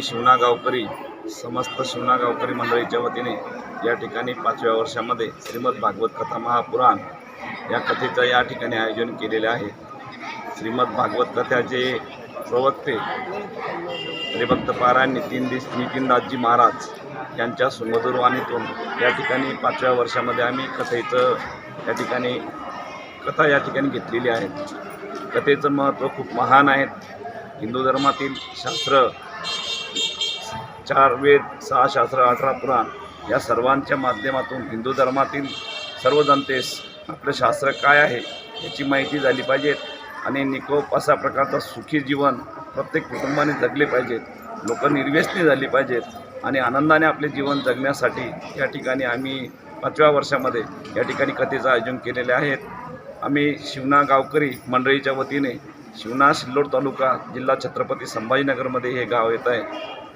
मी शिवना गावकरी समस्त शिवना गावकरी मंडळीच्या वतीने या ठिकाणी पाचव्या वर्षामध्ये श्रीमद भागवत कथा महापुराण या कथेचं या ठिकाणी आयोजन केलेले आहे. श्रीमद भागवत कथाचे प्रवक्ते हरिभक्त पारायण नितीन दिस नितीनदासजी महाराज यांच्या सुमधुरवाणीतून या ठिकाणी पाचव्या वर्षामध्ये आम्ही कथेचं या ठिकाणी कथा या ठिकाणी घेतलेली आहे. कथेचं महत्त्व खूप महान आहे हिंदू धर्मातील शास्त्र चार वेद सहा शास्त्र अठरा पुराण या सर्वांच्या माध्यमातून हिंदू धर्मातील सर्व जनतेस आपलं शास्त्र काय आहे याची माहिती झाली पाहिजेत आणि निकोप असा प्रकारचा सुखी जीवन प्रत्येक कुटुंबाने जगले पाहिजेत लोक निर्व्यसनी झाली पाहिजेत आणि आनंदाने आपले जीवन जगण्यासाठी या ठिकाणी आम्ही पाचव्या वर्षामध्ये या ठिकाणी कथेचं आयोजन केलेले आहेत आम्ही शिवना गावकरी मंडळीच्या वतीने शिवना सिल्लोड तालुका जिल्हा छत्रपती संभाजीनगरमध्ये हे गाव येत आहे.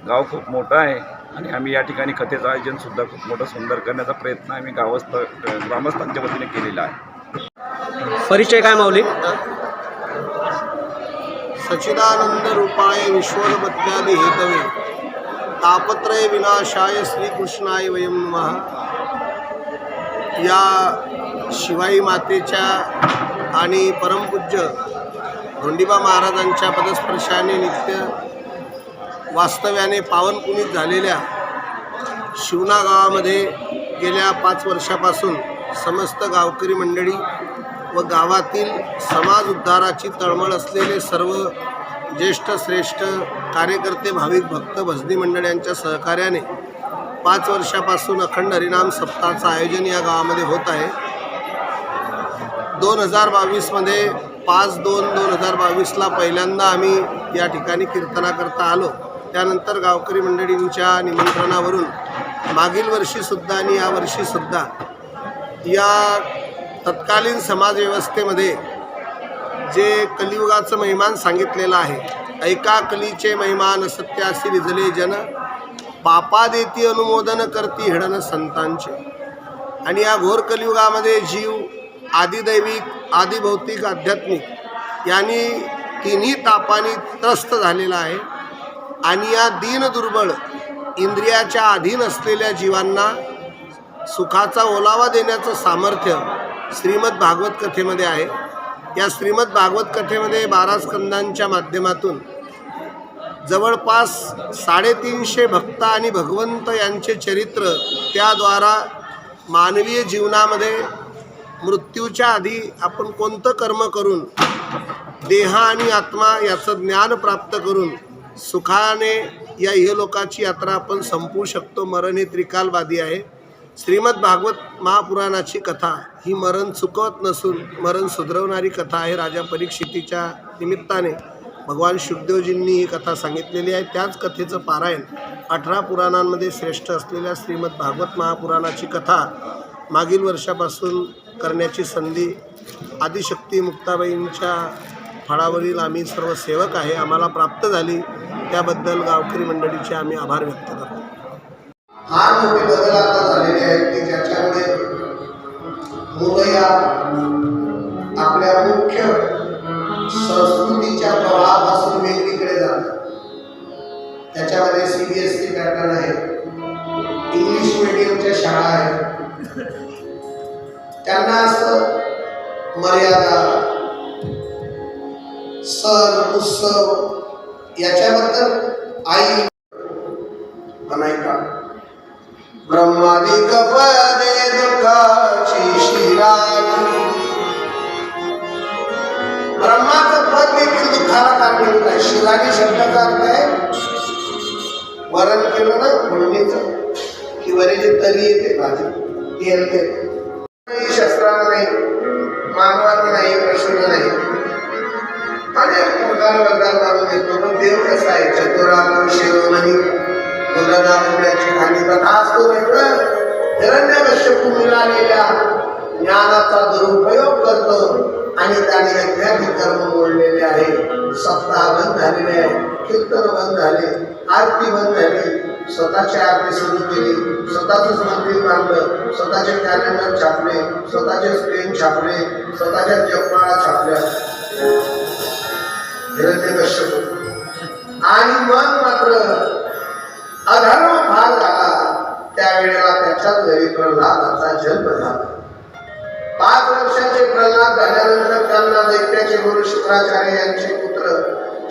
गाव खूप मोठं आहे आणि आम्ही या ठिकाणी कथेचं आयोजनसुद्धा खूप मोठं सुंदर करण्याचा प्रयत्न आम्ही गावस्थ ग्रामस्थांच्या वतीने केलेला आहे. परिचय काय माऊली? सच्चिदानंद रूपाय विश्वोत्पत्त्यादि हेतवे. तापत्रय विनाशाय श्रीकृष्णाय वयं नमः. या शिवाई मातेच्या आणि परमपूज्य धोंडीबा महाराजांच्या पदस्पर्शाने नित्य वास्तव्याने पावनपुनीत झालेल्या शिवना गावामध्ये गेल्या पाच वर्षापासून समस्त गावकरी मंडळी व गावातील समाज उद्धाराची तळमळ असलेले सर्व ज्येष्ठ श्रेष्ठ कार्यकर्ते भाविक भक्त भजनी मंडळ यांच्या सहकार्याने पाच वर्षापासून अखंड हरिनाम सप्ताहाचं आयोजन या गावामध्ये होत आहे. दोन हजार बावीसमध्ये पाच दोन दोन हजार बावीसला पहिल्यांदा आम्ही या ठिकाणी कीर्तनाकरता आलो. त्यानंतर गावकरी मंडळींच्या निमंत्रणावरून मागील वर्षीसुद्धा आणि या वर्षीसुद्धा या तत्कालीन समाजव्यवस्थेमध्ये जे कलियुगाचं महिमान सांगितलेलं आहे ऐका कलीचे महिमान सत्यासी रिझले जन पापा देती अनुमोदन करती हिडन संतांचे. आणि या घोर कलियुगामध्ये जीव आदिदैविक आदिभौतिक आध्यात्मिक यांनी तिन्ही तापाने त्रस्त झालेला आहे. आणि या दीन दुर्बळ इंद्रियाच्या अधीन असलेल्या जीवांना सुखाचा ओलावा देण्याचं सामर्थ्य श्रीमद भागवत कथेमध्ये आहे. या श्रीमद भागवत कथेमध्ये बारा स्कंदांच्या माध्यमातून जवळपास साडेतीनशे भक्त आणि भगवंत यांचे चरित्र त्याद्वारा मानवीय जीवनामध्ये मृत्यूच्या आधी आपण कोणतं कर्म करून देह आणि आत्मा याचं ज्ञान प्राप्त करून सुखाने या इहलोकाची यात्रा आपण संपवू शकतो. मरण हे त्रिकालवादी आहे. श्रीमद भागवत महापुराणाची कथा ही मरण चुकवत नसून मरण सुधरवणारी कथा आहे. राजा परीक्षितीच्या निमित्ताने भगवान शुभदेवजींनी ही कथा सांगितलेली आहे. त्याच कथेचं पारायण अठरा पुराणांमध्ये श्रेष्ठ असलेल्या श्रीमद भागवत महापुराणाची कथा मागील वर्षापासून करण्याची संधी आदिशक्ती मुक्ताबाईंच्या फळावरील आम्ही सर्व सेवक आहे. आम्हाला प्राप्त झाली. त्याबद्दल गावकरी मंडळीचे आम्ही आभार व्यक्त करतो. फार मोठे बदल आता झालेले आहेत की ज्याच्यामुळे मुलं या आपल्या मुख्य संस्कृतीच्या प्रवाहापासून वेगळीकडे जातात. त्याच्यामध्ये सी बी एस पॅटर्न आहे इंग्लिश मिडियमच्या शाळा आहेत. त्यांना असं मर्यादा सण उत्सव याच्याबद्दल आई म्हणाय का ब्रह्मादिक पदे दुःखाची शिराणी ब्रह्माचं पद देखील दुःखाला कारणीभूत आहे. शिलानी शब्दाचा अर्थ आहे? वरण केलं ना म्हणणीचं की वरेची तरी येते भाजी तेल येते. शस्त्राला नाही प्रकार वर्गात मानून येतो पण देव कसा आहे? चतुराम शिरोमणी मुलाची खाली कथा असतो वेगळं. हिरण्यकश्यपू मिळालेल्या ज्ञानाचा दुरुपयोग करतो आणि त्याने अज्ञानी कर्म मोडलेले आहे. सप्ताह बंद झालेले आहे कीर्तन बंद झाले आरती बंद झाली स्वतःची आरती सुरू केली स्वतःच मंदिर बांधलं स्वतःचे कॅलेंडर छापले स्वतःचे स्क्रीन छापले स्वतःच्या जपमाळा छापल्या. आणि मग मात्र अधर्म भाग झाला. त्यावेळेला त्याच्याच घरी प्रल्हादाचा जन्म झाला. पाच वर्षाचे प्रल्हाद झाल्यानंतर त्यांना दैत्याचे गुरु शुक्राचार्य यांचे पुत्र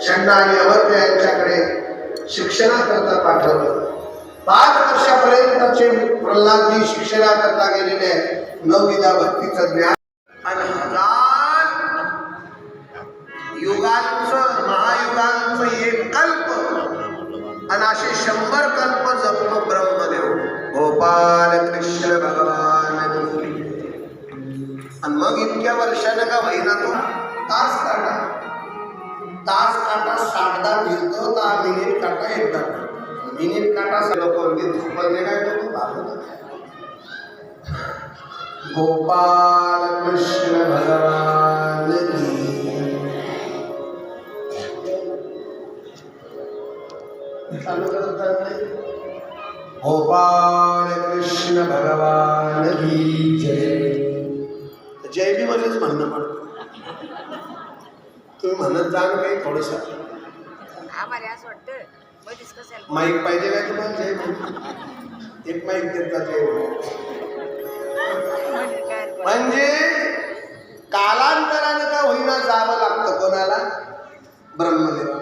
षण्ड आणि अवध्य यांच्याकडे शिक्षणाकरता पाठवलं. पाच वर्षापर्यंतचे प्रल्हादजी शिक्षणाकरता गेलेले आहेत. नवविधा भक्तीचं ज्ञान आणि हजार युगांचं महायुगांचं एक कल्प आणि असे शंभर कल्प जपतो ब्रह्मदेव. गोपाल कृष्ण भगवान. आणि मग इतक्या वर्षानं का महिना तो तास काढा तास काटा साठदा फिरतो तर मिनिट काटा येतात मिनिट काटा लोक झोपले काय लोक भागवत गोपाल कृष्ण भगवान. चालू. गोपाल कृष्ण भगवान की जय जय बी मध्येच म्हणणं पडतं तुम्ही म्हणत जा ना काही थोडस माईक पाहिजे काय तुम्हाला जय? एक माईक देता जय. म्हणजे कालांतरानं का होईना जावं लागतं कोणाला ब्रह्मदेवाला